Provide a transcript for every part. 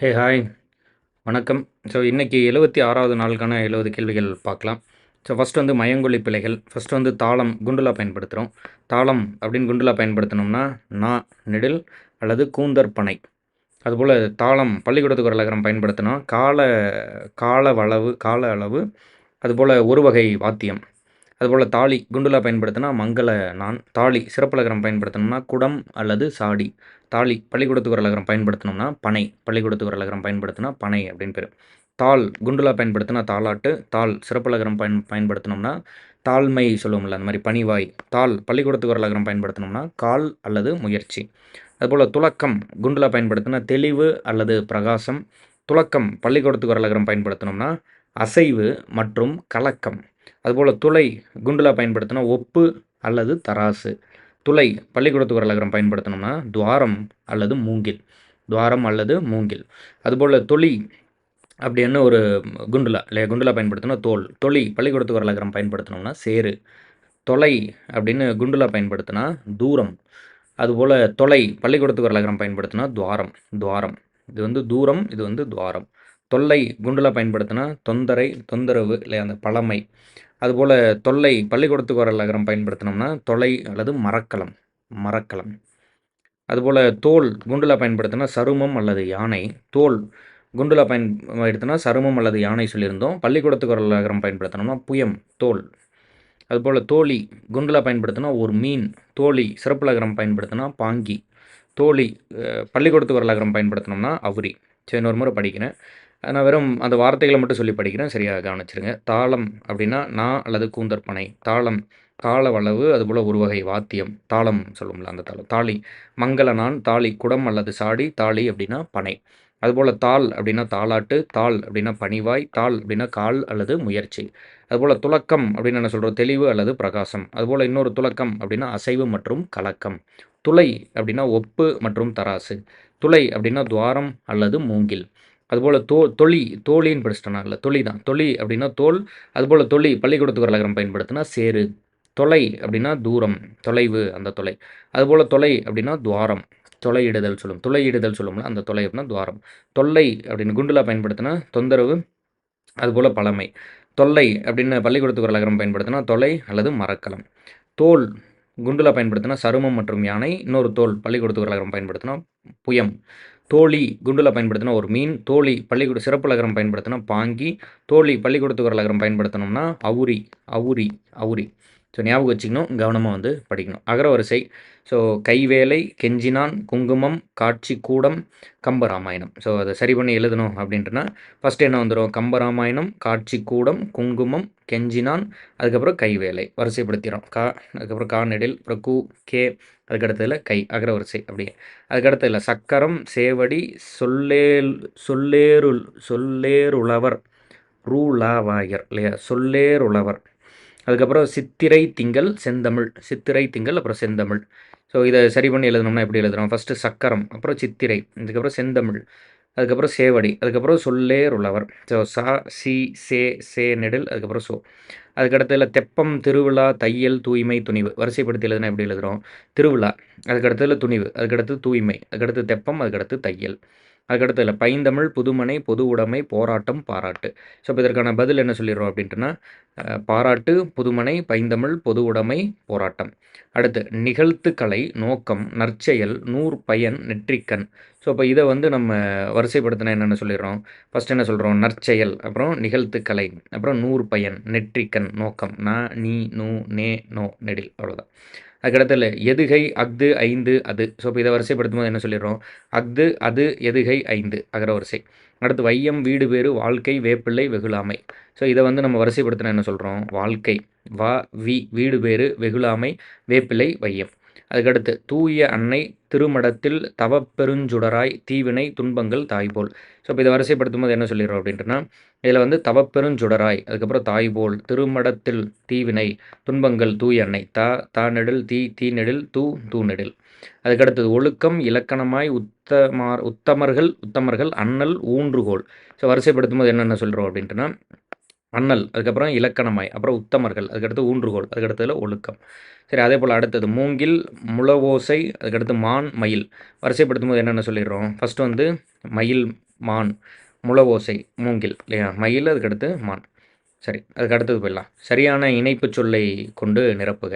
Hey hi வணக்கம். So இன்றைக்கி எழுபத்தி ஆறாவது நாளுக்கான எழுபது கேள்விகள் பார்க்கலாம். ஸோ ஃபஸ்ட் வந்து மயங்கொலி பிழைகள். ஃபஸ்ட் வந்து தாளம் குண்டுலா பயன்படுத்துகிறோம் தாளம் அப்படின்னு குண்டுலா பயன்படுத்தினோம்னா நா நெடில் அல்லது கூந்தர் பனை. அதுபோல் தாளம் பள்ளிக்கூடத்துக்கு ஒரு லகரம் பயன்படுத்தினா கால கால வளவு கால அளவு. அதுபோல் ஒரு வகை வாத்தியம். அதுபோல் தாலி குண்டுலா பயன்படுத்தினா மங்கள நான். தாலி சிறப்புலகரம் பயன்படுத்தணும்னா குடம் அல்லது சாடி. தாலி பள்ளிக்கூடத்துக்கு ஒரு அலகரம் பயன்படுத்தினோம்னா பனை பள்ளிக்கூடத்துக்கு அலகரம் பயன்படுத்தினா பனை அப்படின்னு பேர். தாள் குண்டுலா பயன்படுத்தினா தாளாட்டு தாள் சிறப்புலகரம் பயன் பயன்படுத்தினோம்னா தாழ்மை சொல்லுவோம்ல அந்த மாதிரி பணிவாய் தாள் பள்ளிக்கூடத்துக்கு ஒரு அலகரம் பயன்படுத்தினோம்னா கால் அல்லது முயற்சி. அதுபோல் துலக்கம் குண்டுலா பயன்படுத்தினா தெளிவு அல்லது பிரகாசம். துலக்கம் பள்ளிக்கூடத்துக்கு ஒரு அலகரம் பயன்படுத்தினோம்னா அசைவு மற்றும் கலக்கம். அதுபோல் துளை குண்டுலா பயன்படுத்தினா ஒப்பு அல்லது தராசு. துளை பள்ளிக்கூடத்து வரலகரம் பயன்படுத்தணும்னா துவாரம் அல்லது மூங்கில். துவாரம் அல்லது மூங்கில். அதுபோல் தொழி அப்படின்னு ஒரு குண்டுலா இல்லையா குண்டுலா பயன்படுத்தினா தோல். தொளி பள்ளிக்கூடத்து வரலகரம் பயன்படுத்தணும்னா சேரு தொலை அப்படின்னு குண்டுலா பயன்படுத்தினா தூரம். அதுபோல் தொலை பள்ளிக்கூடத்துக்கு வரலகரம் பயன்படுத்தினா துவாரம். துவாரம். இது வந்து தூரம் இது வந்து துவாரம். தொல்லை குண்டுலா பயன்படுத்தினா தொந்தரை தொந்தரவு இல்லை அந்த பழமை. அதுபோல் தொல்லை பள்ளிக்கூடத்துக்கு வர லகரம் பயன்படுத்தினோம்னா தொலை அல்லது மரக்கலம் மரக்கலம். அதுபோல் தோல் குண்டுலா பயன்படுத்தினா சருமம் அல்லது யானை. தோல் குண்டுலா பயன்படுத்தினா சருமம் அல்லது யானை சொல்லியிருந்தோம். பள்ளிக்கூடத்துக்கு வர லகரம் பயன்படுத்தினோம்னா புயம் தோல். அதுபோல் தோழி குண்டுலா பயன்படுத்தினா ஒரு மீன். தோழி சிறப்பு லகரம் பயன்படுத்தினா பாங்கி. தோழி பள்ளிக்கூடத்துக்கு வர லகரம் பயன்படுத்தினோம்னா அவுரி. சரி இன்னொரு முறை படிக்கிறேன். நான் வெறும் அந்த வார்த்தைகளை மட்டும் சொல்லி படிக்கிறேன். சரியாக கவனிச்சிருங்க. தாளம் அப்படின்னா நான் அல்லது கூந்தற்பனை. தாளம் தாள வளவு அதுபோல் ஒரு வகை வாத்தியம். தாளம் சொல்லும்ல அந்த தாளம். தாலி மங்கள நான் தாலி குடம் அல்லது சாடி தாலி அப்படின்னா பனை. அதுபோல் தாள் அப்படின்னா தாளாட்டு தாள் அப்படின்னா பணிவாய் தாள் அப்படின்னா கால் அல்லது முயற்சி. அதுபோல் துலக்கம் அப்படின்னு என்ன சொல்கிறோம் தெளிவு அல்லது பிரகாசம். அதுபோல் இன்னொரு துலக்கம் அப்படின்னா அசைவு மற்றும் கலக்கம். துளை அப்படின்னா ஒப்பு மற்றும் தராசு. துளை அப்படின்னா துவாரம் அல்லது மூங்கில். அதுபோல் தோ தொழி தோழின்னு படிச்சிட்டோம் இல்லை தொழி தான் தொழி அப்படின்னா தோல் அதுபோல் தொழி பள்ளிக்கூடத்துக்கு வரலகரம் பயன்படுத்தினா சேரு. தொலை அப்படின்னா தூரம் தொலைவு அந்த தொலை. அதுபோல் தொலை அப்படின்னா துவாரம். தொலையிடுதல் சொல்லும். துளையிடுதல் சொல்லும்ல அந்த தொலை அப்படின்னா துவாரம். தொல்லை அப்படின்னு குண்டுலா பயன்படுத்தினா தொந்தரவு அதுபோல் பழமை. தொல்லை அப்படின்னு பள்ளிக்கூடத்துக்கு வரலகரம் பயன்படுத்தினா தொலை அல்லது மரக்கலம் தோல் குண்டுலா பயன்படுத்தினா சருமம் மற்றும் யானை. இன்னொரு தோல் பள்ளிக்கூடத்துக்கு வரலகரம் பயன்படுத்தினா புயம். தோழி குண்டுல பயன்படுத்தினா ஒரு மீன் தோழி பள்ளிக்கூட சிறப்பு லகரம் பயன்படுத்தினா பாங்கி தோழி பள்ளிக்கூடத்துக்கு ஒரு லகரம் பயன்படுத்தணும்னா அவுரி அவுரி அவுரி. ஸோ ஞாபகம் வச்சுக்கணும் கவனமாக வந்து படிக்கணும். அகரவரிசை. ஸோ கைவேலை கெஞ்சினான் குங்குமம் காட்சி கூடம் கம்பராமாயணம். ஸோ அதை சரி பண்ணி எழுதணும் அப்படின்ட்டுனா ஃபஸ்ட்டு என்ன வந்துடும் கம்பராமாயணம் காட்சி கூடம் குங்குமம் கெஞ்சினான் அதுக்கப்புறம் கைவேலை. வரிசைப்படுத்திடும் கா அதுக்கப்புறம் கா நெடில் அப்புறம் கு கே அதுக்கடுத்ததில் கை அகரவரிசை அப்படியே அதுக்கடுத்ததில் சக்கரம் சேவடி சொல்லேல் சொல்லேருள் சொல்லேருளவர் ரூலாவாயர் இல்லையா? சொல்லேருளவர். அதுக்கப்புறம் சித்திரை திங்கள் செந்தமிழ். சித்திரை திங்கள் அப்புறம் செந்தமிழ். ஸோ இதை சரி பண்ணி எழுதணும்னா எப்படி எழுதுறோம் ஃபஸ்ட்டு சக்கரம் அப்புறம் சித்திரை இதுக்கப்புறம் செந்தமிழ் அதுக்கப்புறம் சேவடி அதுக்கப்புறம் சொல்லேருளவர். ஸோ சா சி சே சே நெடில் அதுக்கப்புறம் சோ. அதுக்கடுத்ததில் தெப்பம் திருவிழா தையல் தூய்மை துணிவு. வரிசைப்படுத்தி எழுதுனா எப்படி எழுதுகிறோம் திருவிழா அதுக்கடுத்ததில் துணிவு அதுக்கடுத்து தூய்மை அதுக்கடுத்து தெப்பம் அதுக்கடுத்து தையல். அதுக்கடுத்து இல்லை பைந்தமிழ் புதுமனை பொது உடைமை போராட்டம் பாராட்டு. ஸோ இப்போ இதற்கான பதில் என்ன சொல்லிடுறோம் அப்படின்ட்டுனா பாராட்டு புதுமனை பைந்தமிழ் பொது உடைமை போராட்டம். அடுத்து நிகழ்த்துக்கலை நோக்கம் நற்செயல் நூறு பயன் நெற்றிக்கண். ஸோ இப்போ இதை வந்து நம்ம வரிசைப்படுத்தினா என்னென்ன சொல்லிடுறோம். ஃபஸ்ட் என்ன சொல்கிறோம் நற்செயல். அப்புறம் நிகழ்த்துக்கலை அப்புறம் நூறு பயன் நெற்றிக்கண் நோக்கம். நா நீ நூ நே நோ நெடில். அவ்வளோதான் அதுக்கடுத்தல எதுகை அஃது ஐந்து அது. ஸோ இப்போ இதை வரிசைப்படுத்தும் போது என்ன சொல்லிடுறோம்? அஃது அது எதுகை ஐந்து அகர வரிசை. அடுத்து வையம் வீடு பேரு வாழ்க்கை வேப்பிள்ளை வெகுளாமை. ஸோ இதை வந்து நம்ம வரிசைப்படுத்தினா என்ன சொல்கிறோம் வாழ்க்கை. வா வி வீடு பேரு வெகுளாமை வேப்பிள்ளை வையம். அதுக்கடுத்து தூய அன்னை திருமடத்தில் தவப்பெருஞ்சுடராய் தீவினை துன்பங்கள் தாய்போல். ஸோ இப்போ இதை வரிசைப்படுத்தும் போது என்ன சொல்லிடுறோம் அப்படின்ட்டுனா இதில் வந்து தவப்பெருஞ்சுடராய் அதுக்கப்புறம் தாய்போல் திருமடத்தில் தீவினை துன்பங்கள் தூயன்னை தா தா நெடில் தீ தீ நெடில் தூ தூ நெடில். அதுக்கடுத்தது ஒழுக்கம் இலக்கணமாய் உத்தமார் உத்தமர்கள் உத்தமர்கள் அண்ணல் ஊன்றுகோல். ஸோ வரிசைப்படுத்தும் போது என்னென்ன சொல்கிறோம் அப்படின்ட்டுனா அண்ணல் அதுக்கப்புறம் இலக்கணமாய் அப்புறம் உத்தமர்கள் அதுக்கடுத்து ஊன்றுகோல் அதுக்கடுத்ததில் ஒழுக்கம். சரி அதே போல் அடுத்தது மூங்கில் முளவோசை அதுக்கடுத்து மான் மயில். வரிசைப்படுத்தும் போது என்னென்ன சொல்லிடுறோம்? ஃபஸ்ட்டு வந்து மயில் மான். முளவோசை மூங்கில் இல்லையா? மயில் அதுக்கடுத்து மான் சரி அதுக்கு அடுத்தது போயிடலாம். சரியான இணைப்பு சொல்லை கொண்டு நிரப்புக.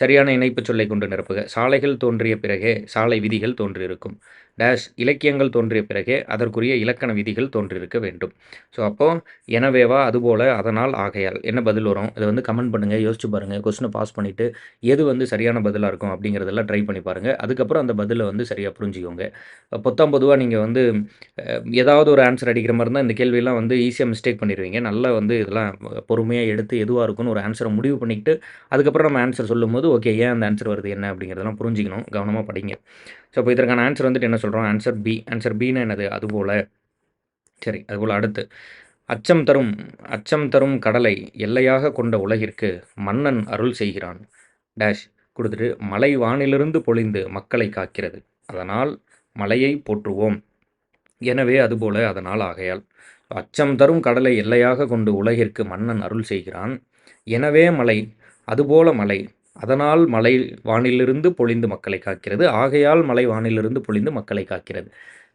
சரியான இணைப்பு சொல்லை கொண்டு நிரப்புக. சாலைகள் தோன்றிய பிறகே சாலை விதிகள் தோன்றியிருக்கும். டேஷ் இலக்கியங்கள் தோன்றிய பிறகே அதற்குரிய இலக்கண விதிகள் தோன்றியிருக்க வேண்டும். ஸோ அப்போது எனவேவா அதுபோல் அதனால் ஆகையால் என்ன பதில் வரும்? இதை வந்து கமெண்ட் பண்ணுங்கள் யோசிச்சு பாருங்கள் கொஸ்டினை பாஸ் பண்ணிவிட்டு எது வந்து சரியான பதிலாக இருக்கும் அப்படிங்கிறதெல்லாம் ட்ரை பண்ணி பாருங்கள் அதுக்கப்புறம் அந்த பதிலை வந்து சரியாக புரிஞ்சுக்கோங்க. பொத்தாம் பொதுவாக நீங்கள் வந்து ஏதாவது ஒரு ஆன்சர் அடிக்கிற மாதிரி இருந்தால் இந்த கேள்வியெல்லாம் வந்து ஈஸியாக மிஸ்டேக் பண்ணிடுவீங்க. நல்லா வந்து இதெல்லாம் பொறுமையாக எடுத்து எதுவாக இருக்குன்னு ஒரு ஆன்சரை முடிவு பண்ணிக்கிட்டு அதுக்கப்புறம் நம்ம ஆன்சர் சொல்லும்போது ஓகே ஏன் அந்த ஆன்சர் வருது என்ன அப்படிங்கிறதெல்லாம் புரிஞ்சிக்கணும் கவனமாக படிங்க. ஸோ இப்போ இதற்கான ஆன்சர் வந்துட்டு என்ன சொல்கிறோம் ஆன்சர் பி ஆன்சர் பின்னு என்னது? அதுபோல் சரி அதுபோல் அடுத்து. அச்சம் தரும் அச்சம் தரும் கடலை எல்லையாக கொண்ட உலகிற்கு மன்னன் அருள் செய்கிறான். டேஷ் கொடுத்துட்டு மலை வானிலிருந்து பொழிந்து மக்களை காக்கிறது. அதனால் மலையை போற்றுவோம். எனவே அதுபோல அதனால் ஆகையால். அச்சம் தரும் கடலை எல்லையாக கொண்டு உலகிற்கு மன்னன் அருள் செய்கிறான். எனவே மலை அதுபோல மலை அதனால் மலை வானிலிருந்து பொழிந்து மக்களை காக்கிறது. ஆகையால் மலை வானிலிருந்து பொழிந்து மக்களை காக்கிறது.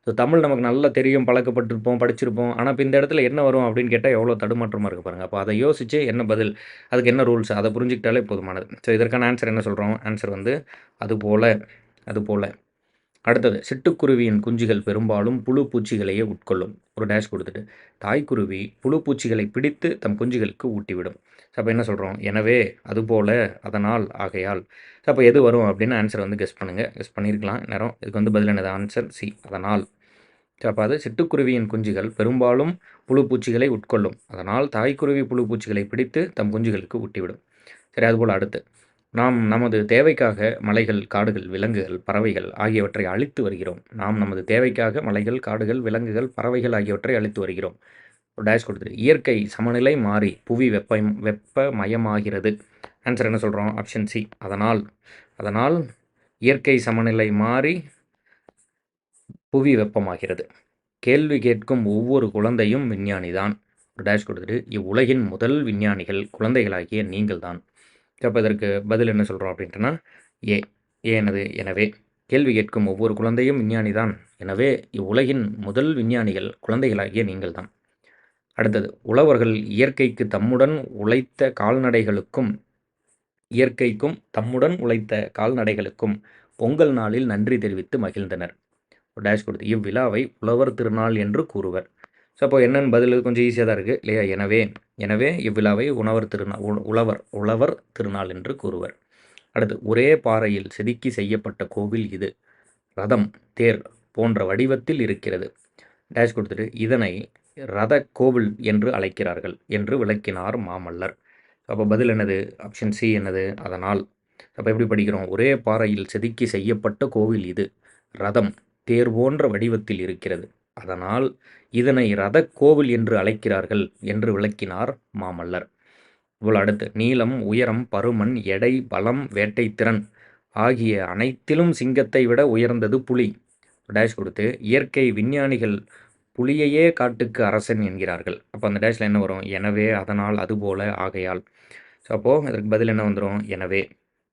ஸோ தமிழ் நமக்கு நல்லா தெரியும் பழக்கப்பட்டிருப்போம் படிச்சிருப்போம். ஆனால் இப்போ இந்த இடத்துல என்ன வரும் அப்படின்னு கேட்டால் எவ்வளோ தடுமாற்றமாக இருக்க பாருங்கள் அப்போ அதை யோசித்து என்ன பதில் அதுக்கு என்ன ரூல்ஸ் அதை புரிஞ்சுக்கிட்டாலே போதுமானது. ஸோ இதற்கான ஆன்சர் என்ன சொல்கிறோம் ஆன்சர் வந்து அது போல் அது போல் அடுத்தது சிட்டுக்குருவியின் குஞ்சுகள் பெரும்பாலும் புழு பூச்சிகளையே உட்கொள்ளும். ஒரு டேஷ் கொடுத்துட்டு தாய்க்குருவி புழு பூச்சிகளை பிடித்து தம் குஞ்சுகளுக்கு ஊட்டிவிடும். ஸோ அப்போ என்ன சொல்கிறோம் எனவே அதுபோல் அதனால் ஆகையால். ஸோ அப்போ எது வரும் அப்படின்னு ஆன்சர் வந்து கெஸ் பண்ணுங்கள் கெஸ் பண்ணியிருக்கலாம் நேரம் இதுக்கு வந்து பதில் என்னது? ஆன்சர் சி அதனால். ஸோ அப்போ அது சிட்டுக்குருவியின் குஞ்சுகள் பெரும்பாலும் புழு பூச்சிகளை உட்கொள்ளும். அதனால் தாய்க்குருவி புழு பூச்சிகளை பிடித்து தம் குஞ்சுகளுக்கு ஊட்டிவிடும். சரி அதுபோல் அடுத்து. நாம் நமது தேவைக்காக மலைகள் காடுகள் விலங்குகள் பறவைகள் ஆகியவற்றை அழித்து வருகிறோம். நாம் நமது தேவைக்காக மலைகள் காடுகள் விலங்குகள் பறவைகள் ஆகியவற்றை அழித்து வருகிறோம். டேஷ் கொடுத்துரு. இயற்கை சமநிலை மாறி புவி வெப்ப வெப்பமயமாகிறது. ஆன்சர் என்ன சொல்கிறோம் ஆப்ஷன் சி அதனால் அதனால் இயற்கை சமநிலை மாறி புவி வெப்பமாகிறது. கேள்வி கேட்கும் ஒவ்வொரு குழந்தையும் விஞ்ஞானி தான் ஒரு டேஷ் கொடுத்துட்டு இவ்வுலகின் முதல் விஞ்ஞானிகள் குழந்தைகளாகிய நீங்கள் தான் அப்போ இதற்கு பதில் என்ன சொல்கிறோம் அப்படின்ட்டுனா ஏ ஏனது எனவே. கேள்வி கேட்கும் ஒவ்வொரு குழந்தையும் விஞ்ஞானி தான். எனவே இவ்வுலகின் முதல் விஞ்ஞானிகள் குழந்தைகளாகிய நீங்கள் தான். அடுத்தது உழவர்கள் இயற்கைக்கு தம்முடன் உழைத்த கால்நடைகளுக்கும் இயற்கைக்கும் தம்முடன் உழைத்த கால்நடைகளுக்கும் பொங்கல் நாளில் நன்றி தெரிவித்து மகிழ்ந்தனர். டேஷ் கொடுத்து இவ்விழாவை உழவர் திருநாள் என்று கூறுவர். ஸோ அப்போ என்னென்னு பதில் கொஞ்சம் ஈஸியாக தான் இருக்குது இல்லையா? எனவே எனவே இவ்விழாவை உணவர் திருநாள் உழவர் உழவர் திருநாள் என்று கூறுவர். அடுத்து ஒரே பாறையில் செதுக்கி செய்யப்பட்ட கோவில் இது. ரதம் தேர் போன்ற வடிவத்தில் இருக்கிறது. டேஷ் கொடுத்துட்டு இதனை ரத கோவில் என்று அழைக்கிறார்கள் என்று விளக்கினார் மாமல்லர். அப்போ பதில் என்னது? ஆப்ஷன் சி என்னது? அதனால் அப்போ எப்படி படிக்கிறோம்? ஒரே பாறையில் செதுக்கி செய்யப்பட்ட கோவில் இது. ரதம் தேர் போன்ற வடிவத்தில் இருக்கிறது. அதனால் இதனை ரத கோவில் என்று அழைக்கிறார்கள் என்று விளக்கினார் மாமல்லர். இவ்வளோ அடுத்து நீளம் உயரம் பருமன் எடை பலம் வேட்டை திறன் ஆகிய அனைத்திலும் சிங்கத்தை விட உயர்ந்தது புலி. டேஷ் கொடுத்து இயற்கை விஞ்ஞானிகள் புலியையே காட்டுக்கு அரசன் என்கிறார்கள். அப்போ அந்த டேஷில் என்ன வரும்? எனவே அதனால் அதுபோல ஆகையால். ஸோ அப்போது இதற்கு பதில் என்ன வந்துடும் எனவே.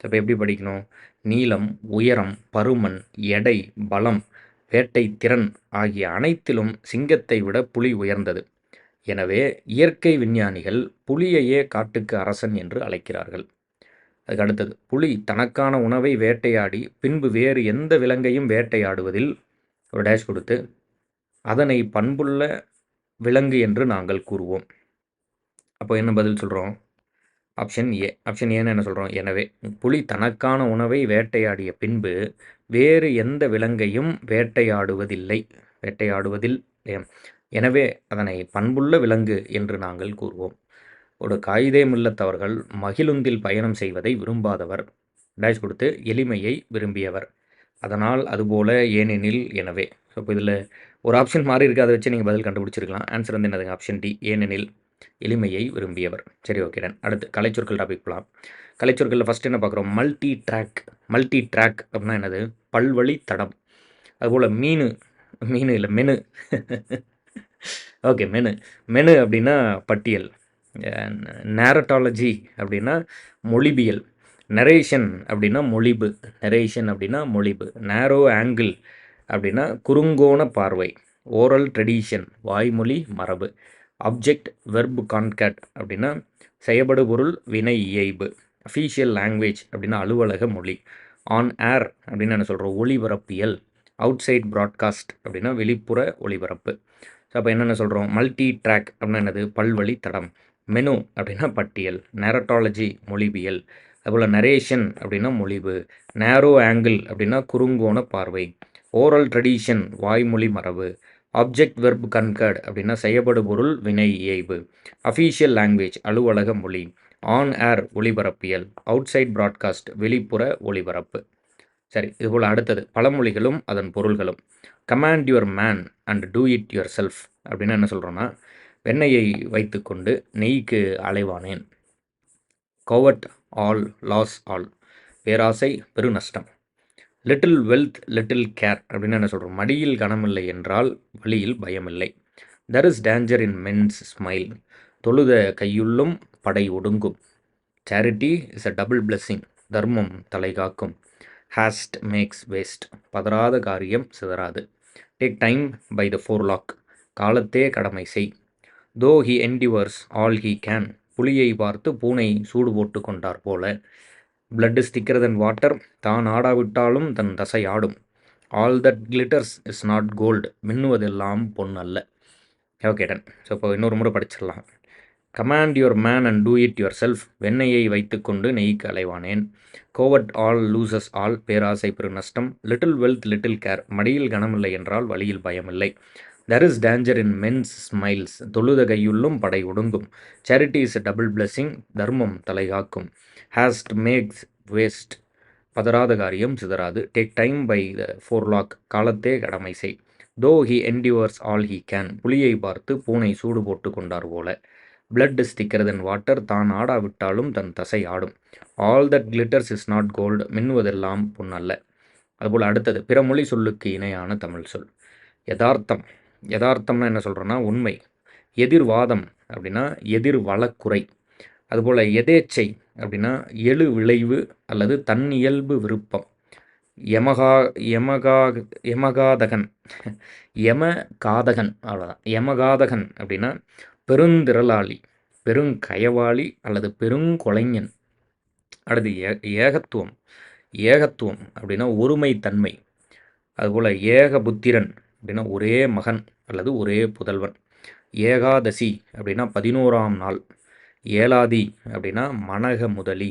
ஸோ இப்போ எப்படி படிக்கணும்? நீளம் உயரம் பருமன் எடை பலம் வேட்டை திறன் ஆகிய அனைத்திலும் சிங்கத்தை விட புலி உயர்ந்தது. எனவே இயற்கை விஞ்ஞானிகள் புலியையே காட்டுக்கு அரசன் என்று அழைக்கிறார்கள். அதுக்கு அடுத்தது புலி தனக்கான உணவை வேட்டையாடி பின்பு வேறு எந்த விலங்கையும் வேட்டையாடுவதில் ஒரு டேஷ் கொடுத்து அதனை பண்புள்ள விலங்கு என்று நாங்கள் கூறுவோம். அப்போ என்ன பதில் சொல்கிறோம் ஆப்ஷன் ஏ ஆப்ஷன் ஏன்னு என்ன சொல்கிறோம் எனவே புலி தனக்கான உணவை வேட்டையாடிய பின்பு வேறு எந்த விலங்கையும் வேட்டையாடுவதில்லை. வேட்டையாடுவதில் எனவே அதனை பண்புள்ள விலங்கு என்று நாங்கள் கூறுவோம். ஒரு காயிதே முல்லத்தவர்கள் மகிழுந்தில் பயணம் செய்வதை விரும்பாதவர். டேஷ் கொடுத்து எளிமையை விரும்பியவர். அதனால் அதுபோல ஏனெனில் எனவே. ஸோ இப்போ இதில் ஒரு ஆப்ஷன் மாறி இருக்குது அதை வச்சு நீங்கள் பதில் கண்டுபிடிச்சிருக்கலாம். ஆன்சர் வந்து என்னதுங்க? ஆப்ஷன் டி ஏனெனில் எளிமையை விரும்பியவர். சரி ஓகே டன் அடுத்து கலைச்சொற்கள் டாபிக் போகலாம் கலைச்சொற்களில் ஃபஸ்ட் என்ன பார்க்குறோம்? மல்டி ட்ராக் மல்டி ட்ராக் அப்படின்னா என்னது? பல்வழி தடம். அதுபோல் மீன் மீன் இல்லை மெனு. Okay menu. மெனு அப்படின்னா பட்டியல். நேரட்டாலஜி அப்படின்னா மொழிபியல். நரேஷன் அப்படின்னா மொழிபு. நரேஷன் அப்படின்னா மொழிபு. நேரோ ஆங்கிள் அப்படின்னா குறுங்கோண பார்வை. ஓரல் ட்ரெடிஷன் வாய்மொழி மரபு. அப்ஜெக்ட் வெர்பு கான்கேட் அப்படின்னா செயபடு பொருள் வினை இயைபு. அஃபீஷியல் லாங்குவேஜ் அப்படின்னா அலுவலக மொழி. ஆன் ஏர் அப்படின்னு என்ன சொல்கிறோம் ஒளிபரப்பியல். அவுட் சைட் ப்ராட்காஸ்ட் அப்படின்னா வெளிப்புற ஒளிபரப்பு. ஸோ அப்போ என்னென்ன சொல்கிறோம் மல்டி ட்ராக் அப்படின்னா என்னது? பல்வழி தடம் மெனு அப்படின்னா பட்டியல். நேரட்டாலஜி மொழிபியல் அதுபோல் நரேஷன் அப்படின்னா மொழிவு. நேரோ ஆங்கிள் அப்படின்னா குறுங்கோண பார்வை. ஓரல் ட்ரெடிஷன் வாய்மொழி மரபு. ஆப்ஜெக்ட் வெர்ப் கன்கர்ட் அப்படின்னா செய்யப்படு பொருள் வினை இயைவு அஃபீஷியல் லாங்குவேஜ் அலுவலக மொழி. ஆன் ஏர் ஒளிபரப்பியல் அவுட் சைட் ப்ராட்காஸ்ட் வெளிப்புற ஒளிபரப்பு. சரி இதுபோல் அடுத்தது பழமொழிகளும் அதன் பொருள்களும். Command your man and do it yourself அப்படின்னு என்ன சொல்கிறோன்னா வெண்ணெயை வைத்துக்கொண்டு நெய்க்கு அலைவானேன். கோவட் ஆல் லாஸ் ஆல் பேராசை பெருநஷ்டம். லிட்டில் வெல்த் லிட்டில் கேர் அப்படின்னு என்ன சொல்கிறோம் மடியில் கனமில்லை என்றால் வழியில் பயமில்லை. There is danger in men's smile தொழுத கையுள்ளும் படை ஒடுங்கும். Charity is a double blessing தர்மம் தலைகாக்கும் ஹாஸ்ட் மேக்ஸ் வேஸ்ட் பதறாத காரியம் சிதறாது. Take time by the forelock காலத்தே கடமை செய். Though he endeavours all he can புலியை பார்த்து பூனை சூடு போட்டு கொண்டார் போல. பிளட் இஸ் திக்கர் வாட்டர் தான் ஆடாவிட்டாலும் தன் தசை ஆடும். All that glitters is not gold மின்னுவதெல்லாம் பொன் அல்ல. ஓகே டன் ஸோ இப்போ இன்னொரு முறை படிச்சிடலாம். Command your man and do it yourself வெண்ணெயை வைத்துக்கொண்டு நெய்க்கு அலைவானேன் கோவட் ஆல் லூசஸ் ஆல் பேராசை பெரு நஷ்டம் லிட்டில் வெல்த் லிட்டில் கேர் மடியில் கனமில்லை என்றால் வழியில் பயமில்லை. There is danger in men's smiles தொழுத கையுள்ளும் படை ஒடுங்கும். சேரிட்டி இஸ் டபுள் பிளெஸ்ஸிங் தர்மம் தலைகாக்கும். ஹேஸ்ட் மேக்ஸ் வேஸ்ட் பதறாத காரியம் சிதறாது. Take time by the forelock காலத்தே கடமை செய். Though he endeavours all he can புலியை பார்த்து பூனை சூடு போட்டு கொண்டார் போல. பிளட் இஸ் திக்கர் தென் வாட்டர் தான் ஆடாவிட்டாலும் தன் தசை ஆடும். All that glitters is not gold மின்னுவதெல்லாம் பொன்னல்ல அதுபோல் அடுத்தது பிற மொழி சொல்லுக்கு இணையான தமிழ் சொல். யதார்த்தம். யதார்த்தம்னா என்ன சொல்கிறோன்னா உண்மை. எதிர்வாதம் அப்படின்னா எதிர் வழக்குறை. அதுபோல் எதேச்சை அப்படின்னா எழு விளைவு அல்லது தன் இயல்பு விருப்பம். Yamaha Yamaha யமகாதகன். யம காதகன் அவ்வளோதான் யமகாதகன் அப்படின்னா பெருந்திரளாளி பெருங்கயவாளி அல்லது பெருங்கொலைஞன். அடுத்து ஏ ஏகத்துவம் ஏகத்துவம் அப்படின்னா ஒருமைத்தன்மை. அதுபோல் ஏக புத்திரன் அப்படின்னா ஒரே மகன் அல்லது ஒரே புதல்வன். ஏகாதசி அப்படின்னா பதினோராம் நாள். ஏலாதி அப்படின்னா மனக முதலி.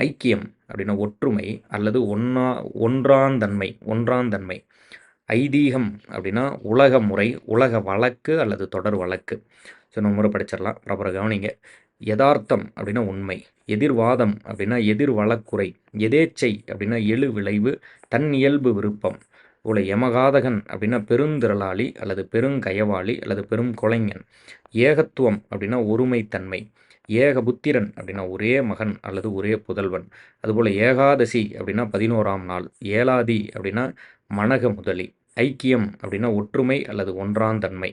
ஐக்கியம் அப்படின்னா ஒற்றுமை அல்லது ஒன்றா ஒன்றாந்தன்மை ஒன்றாந்தன்மை. ஐதீகம் அப்படின்னா உலக முறை உலக வழக்கு அல்லது தொடர் வழக்கு. ஸோ நம்ம முறை படிச்சிடலாம். ப்ராப்பராக கவனிங்க. யதார்த்தம் அப்படின்னா உண்மை. எதிர்வாதம் அப்படின்னா எதிர் வழக்குறை எதேச்சை அப்படின்னா எழு விளைவு தன் இயல்பு விருப்பம். போல யமகாதகன் அப்படின்னா பெருந்திரளாளி அல்லது பெருங்கயவாளி அல்லது பெரும் கொலைஞன் ஏகத்துவம் அப்படின்னா ஒருமைத்தன்மை. ஏக புத்திரன் அப்படின்னா ஒரே மகன் அல்லது ஒரே புதல்வன். அதுபோல் ஏகாதசி அப்படின்னா பதினோராம் நாள். ஏலாதி அப்படின்னா மனக முதலி ஐக்கியம் அப்படின்னா ஒற்றுமை அல்லது ஒன்றாந்தன்மை.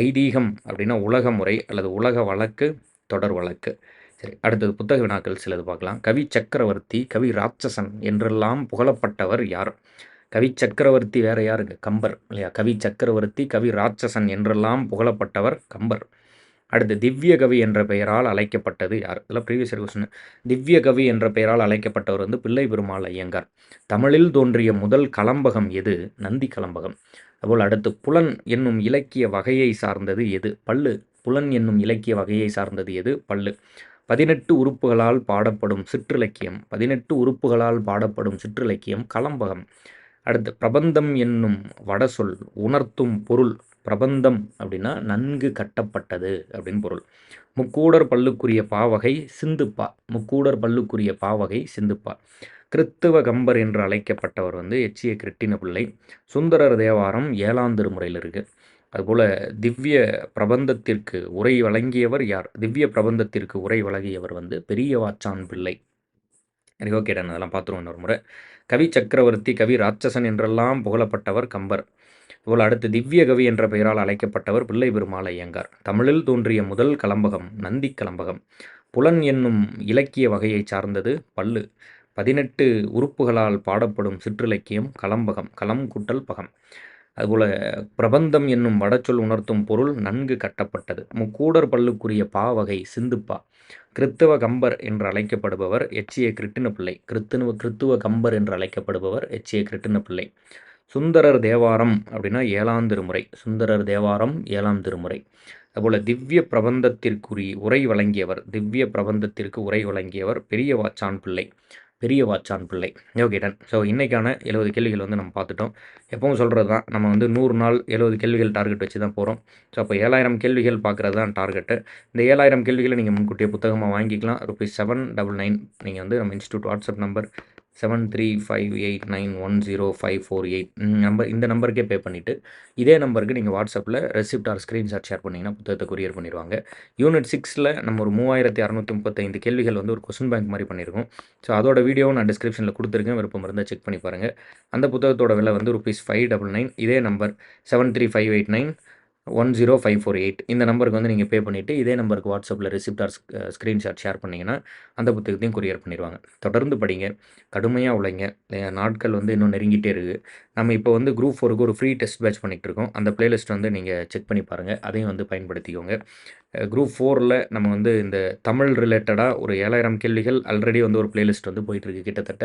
ஐதீகம் அப்படின்னா உலக முறை அல்லது உலக வழக்கு தொடர் வழக்கு. சரி அடுத்தது புத்தக வினாக்கள் சிலது பார்க்கலாம். கவி சக்கரவர்த்தி கவி ராட்சசன் என்றெல்லாம் புகழப்பட்டவர் யார்? கவி சக்கரவர்த்தி வேற யாருங்க கம்பர் இல்லையா? கவி சக்கரவர்த்தி கவி ராட்சசன் என்றெல்லாம் புகழப்பட்டவர் கம்பர். அடுத்து திவ்ய கவி என்ற பெயரால் அழைக்கப்பட்டது யார்? இதெல்லாம் ப்ரீவியஸ் கொஸ்டின் திவ்ய கவி என்ற பெயரால் அழைக்கப்பட்டவர் வந்து பிள்ளை பெருமாள் ஐயங்கார். தமிழில் தோன்றிய முதல் கலம்பகம் எது? நந்தி கலம்பகம். அதுபோல் அடுத்து புலன் என்னும் இலக்கிய வகையை சார்ந்தது எது? பல்லு. புலன் என்னும் இலக்கிய வகையை சார்ந்தது எது? பல்லு. பதினெட்டு உறுப்புகளால் பாடப்படும் சிற்றிலக்கியம். பதினெட்டு உறுப்புகளால் பாடப்படும் சிற்றிலக்கியம் கலம்பகம் அடுத்து பிரபந்தம் என்னும் வடசொல் உணர்த்தும் பொருள். பிரபந்தம் அப்படின்னா நன்கு கட்டப்பட்டது அப்படின்னு பொருள். முக்கூடர் பல்லுக்குரிய பாவகை சிந்துப்பா. முக்கூடர் பல்லுக்குரிய பாவகை சிந்துப்பா. கிறித்துவ கம்பர் என்று அழைக்கப்பட்டவர் வந்து எச்சிய கிருட்டின பிள்ளை. சுந்தரர் தேவாரம் ஏழாம் திருமுறையில் இருக்குது அதுபோல் திவ்ய பிரபந்தத்திற்கு உரை வழங்கியவர் யார்? திவ்ய பிரபந்தத்திற்கு உரை வழங்கியவர் வந்து பெரிய வாச்சான் பிள்ளை ஓகே அதெல்லாம் பார்த்துருவோம் ஒரு முறை. கவி சக்கரவர்த்தி கவி ராட்சசன் என்றெல்லாம் புகழப்பட்டவர் கம்பர். இதுபோல் அடுத்து திவ்ய கவி என்ற பெயரால் அழைக்கப்பட்டவர் பிள்ளை பெருமாள் ஐயங்கார். தமிழில் தோன்றிய முதல் கலம்பகம் நந்தி கலம்பகம். புலன் என்னும் இலக்கிய வகையை சார்ந்தது பல்லு. பதினெட்டு உறுப்புகளால் பாடப்படும் சிற்றிலக்கியம் கலம்பகம் களம் கூட்டல் பகம். அதுபோல் பிரபந்தம் என்னும் வடச்சொல் உணர்த்தும் பொருள் நன்கு கட்டப்பட்டது. முக்கூடர் பல்லுக்குரிய பாவகை சிந்துப்பா. கிறித்தவ கம்பர் என்று அழைக்கப்படுபவர் எச்சிய கிருட்டின பிள்ளை. கிறித்துவ கிறித்துவ கம்பர் என்று அழைக்கப்படுபவர் எச்சிய கிருட்டினப்பிள்ளை சுந்தரர் தேவாரம் அப்படின்னா ஏழாம் திருமுறை. சுந்தரர் தேவாரம் ஏழாம் திருமுறை. அதுபோல் திவ்ய பிரபந்தத்திற்குரிய உரை வழங்கியவர் திவ்ய பிரபந்தத்திற்கு உரை வழங்கியவர் பெரிய வாச்சான் பிள்ளை. பெரிய வாச்சான் பிள்ளை. ஓகே டன் ஸோ இன்றைக்கான எழுபது கேள்விகள் வந்து நம்ம பார்த்துட்டோம். எப்பவும் சொல்கிறது தான் நம்ம வந்து நூறு நாள் எழுபது கேள்விகள் டார்கெட் வச்சு தான் போகிறோம் ஸோ அப்போ ஏழாயிரம் கேள்விகள் பார்க்குறது தான் டார்கெட்டு இந்த ஏழாயிரம் கேள்விகளை நீங்கள் முன்கூட்டிய புத்தகமாக வாங்கிக்கலாம். ருபீஸ் செவன் டபுள் நைன் நீங்கள் வந்து நம்ம institute WhatsApp number seven three five eight nine one zero five four eight number இந்த நம்பருக்கே பே பண்ணிவிட்டு இதே நம்பருக்கு நீங்கள் வாட்ஸ்அப்பில் ரெசிப்ட் ஆர் ஸ்க்ரீன்ஷாட் ஷேர் பண்ணிங்கன்னா புத்தகத்தை கொரியர் பண்ணிடுவாங்க. யூனிட் சிக்ஸில் நம்ம ஒரு மூவாயிரத்தி அறநூற்றி முப்பத்தைந்து கேள்விகள் வந்து ஒரு கொஸ்டின் பேங்க் மாதிரி பண்ணியிருக்கோம். ஸோ அதோட வீடியோ நான் டிஸ்கிரிப்ஷனில் கொடுத்துருக்கேன். விருப்பம் இருந்தால் செக் பண்ணி பாருங்கள் அந்த புத்தகத்தோட விலை வந்து ருபீஸ் ஃபைவ் டபுள் நைன் இதே number seven three five eight nine one zero five four eight இந்த நம்பருக்கு வந்து நீங்கள் பே பண்ணிவிட்டு இதே நம்பருக்கு வாட்ஸ்அப்பில் ரிசிப்ட் ஆர் ஸ்க்ரீன்ஷாட் ஷேர் பண்ணிங்கன்னா அந்த புத்தகத்தையும் கொரியர் பண்ணிடுவாங்க தொடர்ந்து படிங்க கடுமையாக உழைங்க. நாட்கள் வந்து இன்னும் நெருங்கிட்டே இருக்குது நம்ம இப்போ வந்து குரூப் ஃபோருக்கு ஒரு ஃப்ரீ டெஸ்ட் பேட்ச் பண்ணிகிட்டு இருக்கோம் அந்த பிளேலிஸ்ட் வந்து நீங்கள் செக் பண்ணி பாருங்கள் அதையும் வந்து பயன்படுத்திக்கோங்க. குரூப் ஃபோரில் நம்ம வந்து இந்த தமிழ் ரிலேட்டடாக ஒரு ஏழாயிரம் கேள்விகள் ஆல்ரெடி வந்து ஒரு பிளேலிஸ்ட் வந்து போயிட்டுருக்கு. கிட்டத்தட்ட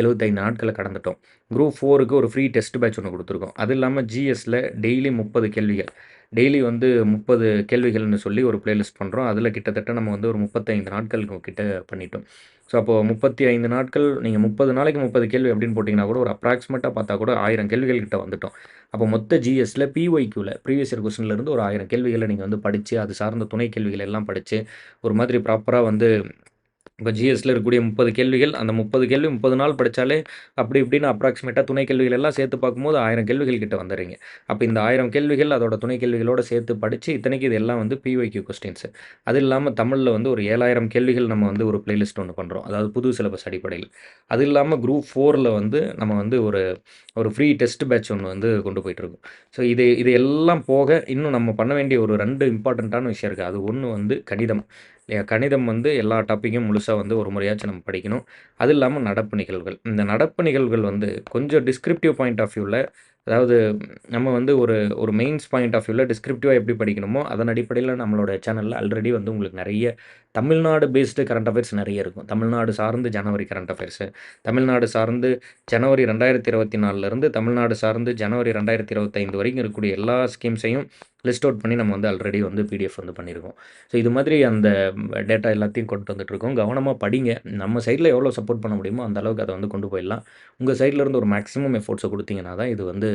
எழுபத்தைந்து நாட்களை கடந்துட்டோம். குரூப் ஃபோருக்கு ஒரு ஃப்ரீ டெஸ்ட் பேட்ச் ஒன்று கொடுத்துருக்கோம். அது இல்லாமல் ஜிஎஸ்சில் டெய்லி முப்பது கேள்விகள். டெய்லி வந்து முப்பது கேள்விகள்னு சொல்லி ஒரு பிளேலிஸ்ட் பண்ணுறோம் அதில் கிட்டத்தட்ட நம்ம வந்து ஒரு முப்பத்தைந்து நாட்களுக்கு கிட்ட பண்ணிட்டோம். ஸோ அப்போது முப்பத்தி ஐந்து நாட்கள் நீங்கள் முப்பது நாளைக்கு முப்பது கேள்வி அப்படின்னு போட்டிங்கன்னா கூட ஒரு அப்ராக்சிமேட்டாக பார்த்தா கூட ஆயிரம் கேள்விகள் கிட்ட வந்துட்டோம். அப்போ மொத்த ஜிஎஸ்ல பிஒய்க்யூவில் ப்ரீவியஸ் இயர் கொஸ்டின்லேருந்து ஒரு ஆயிரம் கேள்விகளை நீங்கள் வந்து படித்து அது சார்ந்த துணை கேள்விகள் எல்லாம் படித்து ஒரு மாதிரி ப்ராப்பராக வந்து இப்போ ஜிஎஸ்சில் இருக்கக்கூடிய முப்பது கேள்விகள் அந்த முப்பது கேள்வி முப்பது நாள் படித்தாலே அப்படி இப்படின்னு அப்ராக்சிமேட்டாக துணை கேள்விகள் எல்லாம் சேர்த்து பார்க்கும்போது ஆயிரம் கேள்விகள் கிட்ட வந்துடுறீங்க. அப்போ இந்த ஆயிரம் கேள்விகள் அதோட துணை கேள்விகளோடு சேர்த்து படித்து இத்தனைக்கு இது எல்லாம் வந்து பிஒய்க்யூ கொஸ்டின்ஸு அது இல்லாமல் தமிழில் வந்து ஒரு ஏழாயிரம் கேள்விகள் நம்ம வந்து ஒரு பிளேலிஸ்ட் ஒன்று பண்ணுறோம் அதாவது புது சிலபஸ் அடிப்படையில். அது இல்லாமல் குரூப் ஃபோரில் வந்து நம்ம வந்து ஒரு ஒரு ஃப்ரீ டெஸ்ட் பேட்ச் ஒன்று வந்து கொண்டு போயிட்டுருக்கோம் ஸோ இது இது எல்லாம் போக இன்னும் நம்ம பண்ண வேண்டிய ஒரு ரெண்டு இம்பார்ட்டண்ட்டான விஷயம் இருக்குது அது ஒன்று வந்து கணிதம். கணிதம் வந்து எல்லா டாப்பிக்கும் முழுசாக வந்து ஒரு முறையாச்சும் நம்ம படிக்கணும். அது இல்லாமல் நடப்பு நிகழ்வுகள். இந்த நடப்பு நிகழ்வுகள் வந்து கொஞ்சம் டிஸ்கிரிப்டிவ் பாயிண்ட் ஆஃப் வியூவில் அதாவது நம்ம வந்து ஒரு ஒரு மெயின்ஸ் பாயிண்ட் ஆஃப் வியூவில் டிஸ்கிரிப்டிவாக எப்படி படிக்கணுமோ அதன் அடிப்படையில் நம்மளோட சேனலில் ஆல்ரெடி வந்து உங்களுக்கு நிறைய தமிழ்நாடு பேஸ்டு கரண்ட் அஃபேர்ஸ் நிறைய இருக்கும். தமிழ்நாடு சார்ந்து ஜனவரி கரண்ட் அஃபேர்ஸு தமிழ்நாடு சார்ந்து ஜனவரி ரெண்டாயிரத்தி இருபத்தி நாலுலேருந்து தமிழ்நாடு சார்ந்து ஜனவரி ரெண்டாயிரத்தி இருபத்தைந்து வரைக்கும் இருக்கக்கூடிய எல்லா ஸ்கீம்ஸையும் லிஸ்ட் அவுட் பண்ணி நம்ம வந்து ஆல்ரெடி வந்து பிடிஎஃப் வந்து பண்ணியிருக்கோம் ஸோ இது மாதிரி அந்த டேட்டா எல்லாத்தையும் கொண்டு வந்துட்டுருக்கோம் கவனமாக படிங்க. நம்ம சைடில் எவ்வளோ சப்போர்ட் பண்ண முடியுமோ அந்த அளவுக்கு அதை வந்து கொண்டு போயிடலாம். உங்கள் சைட்லேருந்து ஒரு மேக்ஸிமம் எஃபோர்ட்ஸை கொடுத்தீங்கன்னா தான் இது வந்து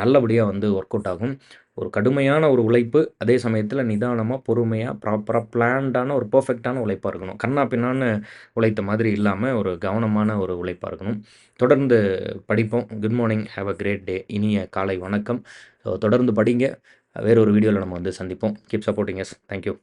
நல்லபடியாக வந்து ஒர்க் அவுட் ஆகும். ஒரு கடுமையான ஒரு உழைப்பு அதே சமயத்தில் நிதானமாக பொறுமையாக ப்ராப்பராக பிளான்டான ஒரு பர்ஃபெக்டான உழைப்பாக இருக்கணும். கண்ணா பின்னான்னு உழைத்த மாதிரி இல்லாமல் ஒரு கவனமான ஒரு உழைப்பாக இருக்கணும். தொடர்ந்து படிப்போம். Good morning have a great day இனிய காலை வணக்கம். ஸோ தொடர்ந்து படிங்க. வேறொரு வீடியோவில் நம்ம வந்து சந்திப்போம். Keep supporting yes thank you